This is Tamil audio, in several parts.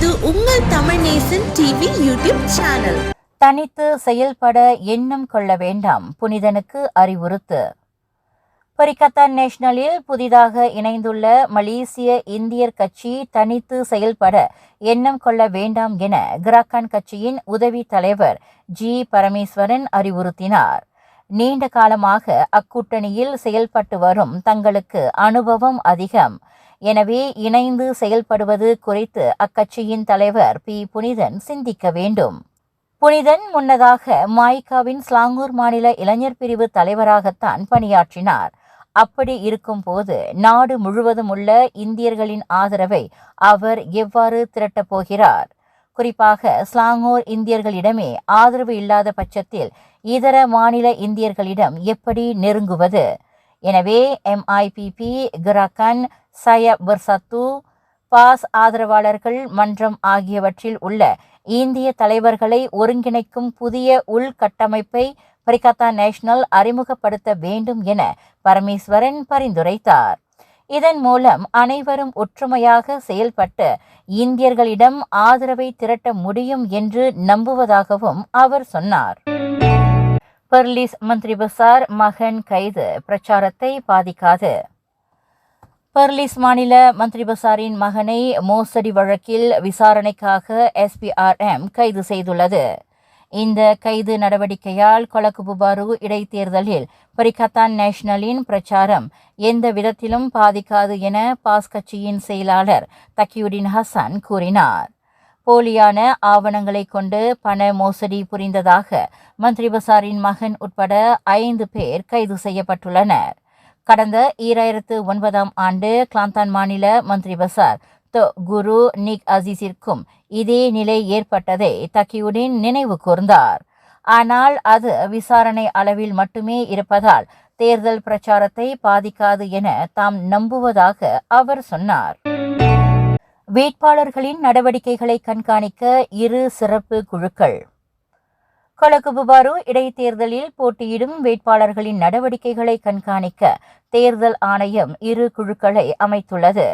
இது உங்கள் Tamil Nesan TV YouTube channel. தனித்து செயல்பட எண்ணம் கொள்ள வேண்டாம் புனிதனுக்கு அறிவுறுத்து. பரிகத்தான் நேஷனலில் புதிதாக இணைந்துள்ள மலேசிய இந்தியர் கட்சி தனித்து செயல்பட எண்ணம் கொள்ள வேண்டாம் என கிராக்கான் கட்சியின் உதவி தலைவர் ஜி. பரமேஸ்வரன் அறிவுறுத்தினார். நீண்ட காலமாக அக்கூட்டணியில் செயல்பட்டு வரும் தங்களுக்கு அனுபவம் அதிகம். எனவே இணைந்து செயல்படுவது குறித்து அக்கட்சியின் தலைவர் பி. புனிதன் சிந்திக்க வேண்டும். புனிதன் முன்னதாக மாய்காவின் ஸ்லாங்கூர் மாநில இளைஞர் பிரிவு தலைவராகத்தான் பணியாற்றினார். அப்படி இருக்கும்போது நாடு முழுவதும் உள்ள இந்தியர்களின் ஆதரவை அவர் எவ்வாறு திரட்டப் போகிறார்? குறிப்பாக ஸ்லாங்கூர் இந்தியர்களிடமே ஆதரவு இல்லாத பட்சத்தில் இதர மாநில இந்தியர்களிடம் எப்படி நெருங்குவது? எனவே எம்ஐபிபி கிராக்கன் சயப் பர்சத்து பாஸ் ஆதரவாளர்கள் மன்றம் ஆகியவற்றில் உள்ள இந்திய தலைவர்களை ஒருங்கிணைக்கும் புதிய உள்கட்டமைப்பை பரிகத்தா நேஷனல் அறிமுகப்படுத்த வேண்டும் என பரமேஸ்வரன் பரிந்துரைத்தார். இதன் மூலம் அனைவரும் ஒற்றுமையாக செயல்பட்டு இந்தியர்களிடம் ஆதரவை திரட்ட முடியும் என்று நம்புவதாகவும் அவர் சொன்னார். பெர்லிஸ் மந்திரி பசார் மகன் கைது. பிரச்சாரத்தை பாதிக்காது. பெர்லிஸ் மாநில மந்திரி பசாரின் மகனை மோசடி வழக்கில் விசாரணைக்காக எஸ்பிஆர்எம் கைது செய்துள்ளது. இந்த கைது நடவடிக்கையால் கொலக்குபுபாரு இடைத்தேர்தலில் பரிகத்தான் நேஷனலின் பிரச்சாரம் எந்த விதத்திலும் பாதிக்காது என பாஸ் கட்சியின் செயலாளர் தக்கியுடின் ஹசன் கூறினார். போலியான ஆவணங்களை கொண்டு பண மோசடி புரிந்ததாக மந்திரி பசாரின் மகன் உட்பட ஐந்து பேர் கைது செய்யப்பட்டுள்ளனர். கடந்த ஈராயிரத்து ஒன்பதாம் ஆண்டு கிளாந்தான் மாநில மந்திரி பசார் தொ குரு நிக் அசீஸிற்கும் இதே நிலை ஏற்பட்டதை தக்கியுடன் நினைவு கூர்ந்தார். ஆனால் அது விசாரணை அளவில் மட்டுமே இருப்பதால் தேர்தல் பிரச்சாரத்தை பாதிக்காது என தாம் நம்புவதாக அவர் சொன்னார். வேட்பாளர்களின் நடவடிக்கைகளை கண்காணிக்க இரு சிறப்பு குழுக்கள் கொலகுபுபாரு இடைத்தேர்தலில் போட்டியிடும் வேட்பாளர்களின் நடவடிக்கைகளை கண்காணிக்க தேர்தல் ஆணையம் இரு குழுக்களை அமைத்துள்ளது.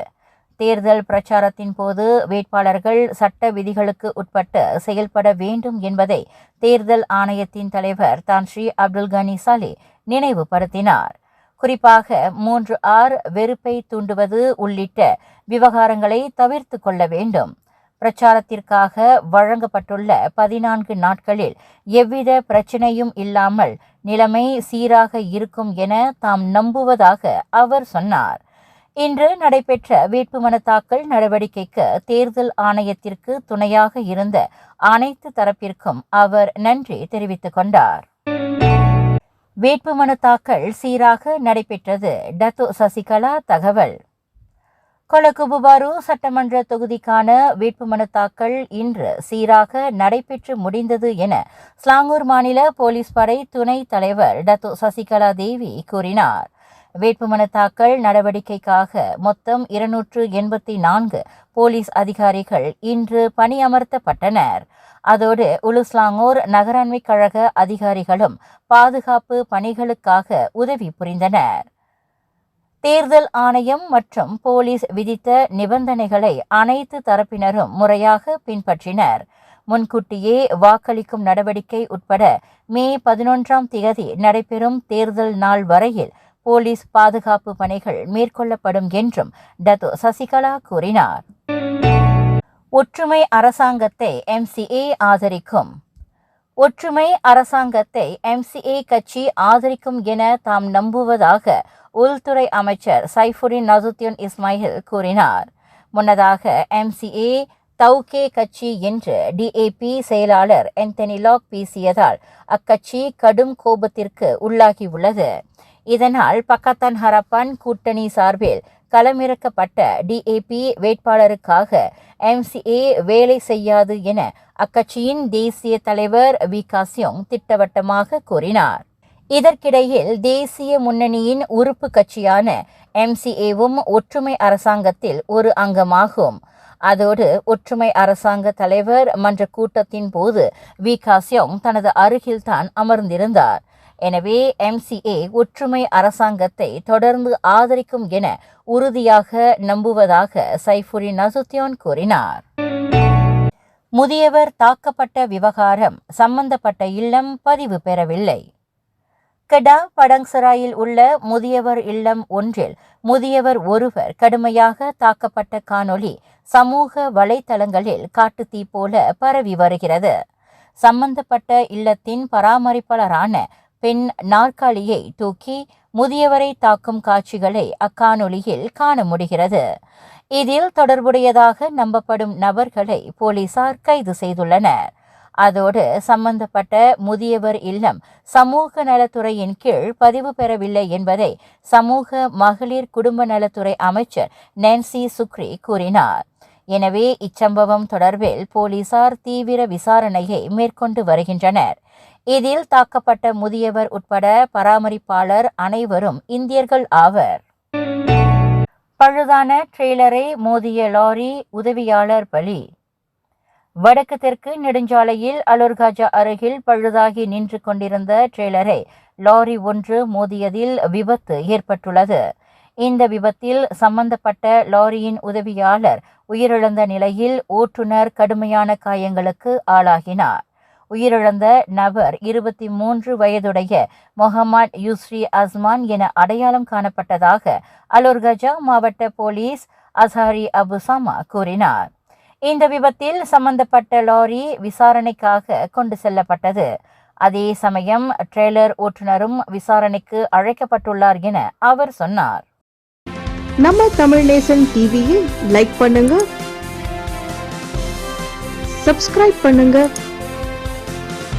தேர்தல் பிரச்சாரத்தின் போது வேட்பாளர்கள் சட்ட விதிகளுக்கு உட்பட்டு செயல்பட வேண்டும் என்பதை தேர்தல் ஆணையத்தின் தலைவர் தான் ஸ்ரீ அப்துல் கனி சாலி நினைவுபடுத்தினார். குறிப்பாக மூன்று ஆர் வெறுப்பை தூண்டுவது உள்ளிட்ட விவகாரங்களை தவிர்த்து கொள்ள வேண்டும். பிரச்சாரத்திற்காக வழங்கப்பட்டுள்ள பதினான்கு நாட்களில் எவ்வித பிரச்சனையும் இல்லாமல் நிலைமை சீராக இருக்கும் என தாம் நம்புவதாக அவர் சொன்னார். இன்று நடைபெற்ற வேட்புமனு தாக்கல் நடவடிக்கைக்கு தேர்தல் ஆணையத்திற்கு துணையாக இருந்த அனைத்து தரப்பிற்கும் அவர் நன்றி தெரிவித்துக் கொண்டார். வேட்புமனு தாக்கல் சீராக நடைபெற்றது. டத்து சசிகலா தகவல். கொலகுபுவாரு சட்டமன்ற தொகுதிக்கான வேட்புமனு தாக்கல் இன்று சீராக நடைபெற்று முடிந்தது என ஸ்லாங்கூர் மாநில போலீஸ் படை துணைத் தலைவர் டத்து சசிகலா தேவி கூறினார். வேட்புமனு தாக்கல் நடவடிக்கைக்காக மொத்தம் இருநூற்று எண்பத்தி நான்கு போலீஸ் அதிகாரிகள் இன்று பணியமர்த்தப்பட்டனர். அதோடு உலுஸ்லாங்கூர் நகராண்மை கழக அதிகாரிகளும் பாதுகாப்பு பணிகளுக்காக உதவி புரிந்தனர். தேர்தல் ஆணையம் மற்றும் போலீஸ் விதித்த நிபந்தனைகளை அனைத்து தரப்பினரும் முறையாக பின்பற்றினர். முன்கூட்டியே வாக்களிக்கும் நடவடிக்கை உட்பட மே பதினொன்றாம் தேதி நடைபெறும் தேர்தல் நாள் வரையில் போலீஸ் பாதுகாப்பு பணிகள் மேற்கொள்ளப்படும் என்றும் டத்து சசிகலா கூறினார். ஒற்றுமை அரசாங்கத்தை எம்சிஏ ஆதரிக்கும். ஒற்றுமை அரசாங்கத்தை எம்சிஏ கட்சி ஆதரிக்கும் என தாம் நம்புவதாக உள்துறை அமைச்சர் சைஃபுடின் நசுத்தியன் இஸ்மாயில் கூறினார். முன்னதாக எம்சிஏ தௌகே கட்சி என்று டிஏபி செயலாளர் என்தனி லாக் பேசியதால் அக்கட்சி கடும் கோபத்திற்கு உள்ளாகியுள்ளது. இதனால் பக்கத்தான் ஹரப்பான் கூட்டணி சார்பில் களமிறக்கப்பட்ட டிஏபி வேட்பாளருக்காக எம்சிஏ வேலை செய்யாது என அக்கட்சியின் தேசிய தலைவர் வி காசியோங் திட்டவட்டமாக கூறினார். இதற்கிடையில் தேசிய முன்னணியின் உறுப்பு கட்சியான எம்சிஏவும் ஒற்றுமை அரசாங்கத்தில் ஒரு அங்கமாகும். அதோடு ஒற்றுமை அரசாங்க தலைவர் மன்ற கூட்டத்தின் போது வி காசியோங் தனது அருகில்தான் அமர்ந்திருந்தார். எனவே எம்சிஏ ஒற்றுமை அரசாங்கத்தை தொடர்ந்து ஆதரிக்கும் என உறுதியாக நம்புவதாக சைஃபுரி நசுத்தியோன் கூறினார். முதியவர் தாக்கப்பட்ட விவகாரம் சம்பந்தப்பட்ட இல்லம் பதிவு பெறவில்லை. கெடா படங்சராயில் உள்ள முதியவர் இல்லம் ஒன்றில் முதியவர் ஒருவர் கடுமையாக தாக்கப்பட்ட காணொளி சமூக வலைத்தளங்களில் காட்டுத்தீ போல பரவி வருகிறது. சம்பந்தப்பட்ட இல்லத்தின் பராமரிப்பாளரான பெண் நாற்காலியை தூக்கி முதியவரை தாக்கும் காட்சிகளை அக்காணொளியில் காண முடிகிறது. இதில் தொடர்புடையதாக நம்பப்படும் நபர்களை போலீசார் கைது செய்துள்ளனர். அதோடு சம்பந்தப்பட்ட முதியவர் இல்லம் சமூக நலத்துறையின் கீழ் பதிவு பெறவில்லை என்பதை சமூக மகளிர் குடும்ப நலத்துறை அமைச்சர் நான்சி சுக்ரி கூறினார். எனவே இச்சம்பவம் தொடர்பில் போலீசார் தீவிர விசாரணையை மேற்கொண்டு வருகின்றனர். இதில் தாக்கப்பட்ட முதியவர் உட்பட பராமரிப்பாளர் அனைவரும் இந்தியர்கள் ஆவர். பழுதான ட்ரெய்லரை மோதிய லாரி உதவியாளர் பலி. வடக்கு தெற்கு நெடுஞ்சாலையில் அலுர்காஜா அருகில் பழுதாகி நின்று கொண்டிருந்த ட்ரெய்லரை லாரி ஒன்று மோதியதில் விபத்து ஏற்பட்டுள்ளது. இந்த விபத்தில் சம்பந்தப்பட்ட லாரியின் உதவியாளர் உயிரிழந்த நிலையில் ஓட்டுநர் கடுமையான காயங்களுக்கு ஆளாகினார். உயிரிழந்த நபர் இருபத்தி மூன்று வயதுடைய மொஹமட் யூஸ்ரி அஸ்மான் என அடையாளம் காணப்பட்டதாக அலுர்கஜா மாவட்ட போலீஸ் அசாரி அபுசாமா கூறினார். இந்த விபத்தில் சம்பந்தப்பட்ட லாரி விசாரணைக்காக கொண்டு செல்லப்பட்டது. அதே சமயம் ட்ரெய்லர் ஓட்டுநரும் விசாரணைக்கு அழைக்கப்பட்டுள்ளார் என அவர் சொன்னார். நம்ம தமிழ் நேசன் டிவியை லைக் பண்ணுங்க சப்ஸ்கிரைப் பண்ணுங்க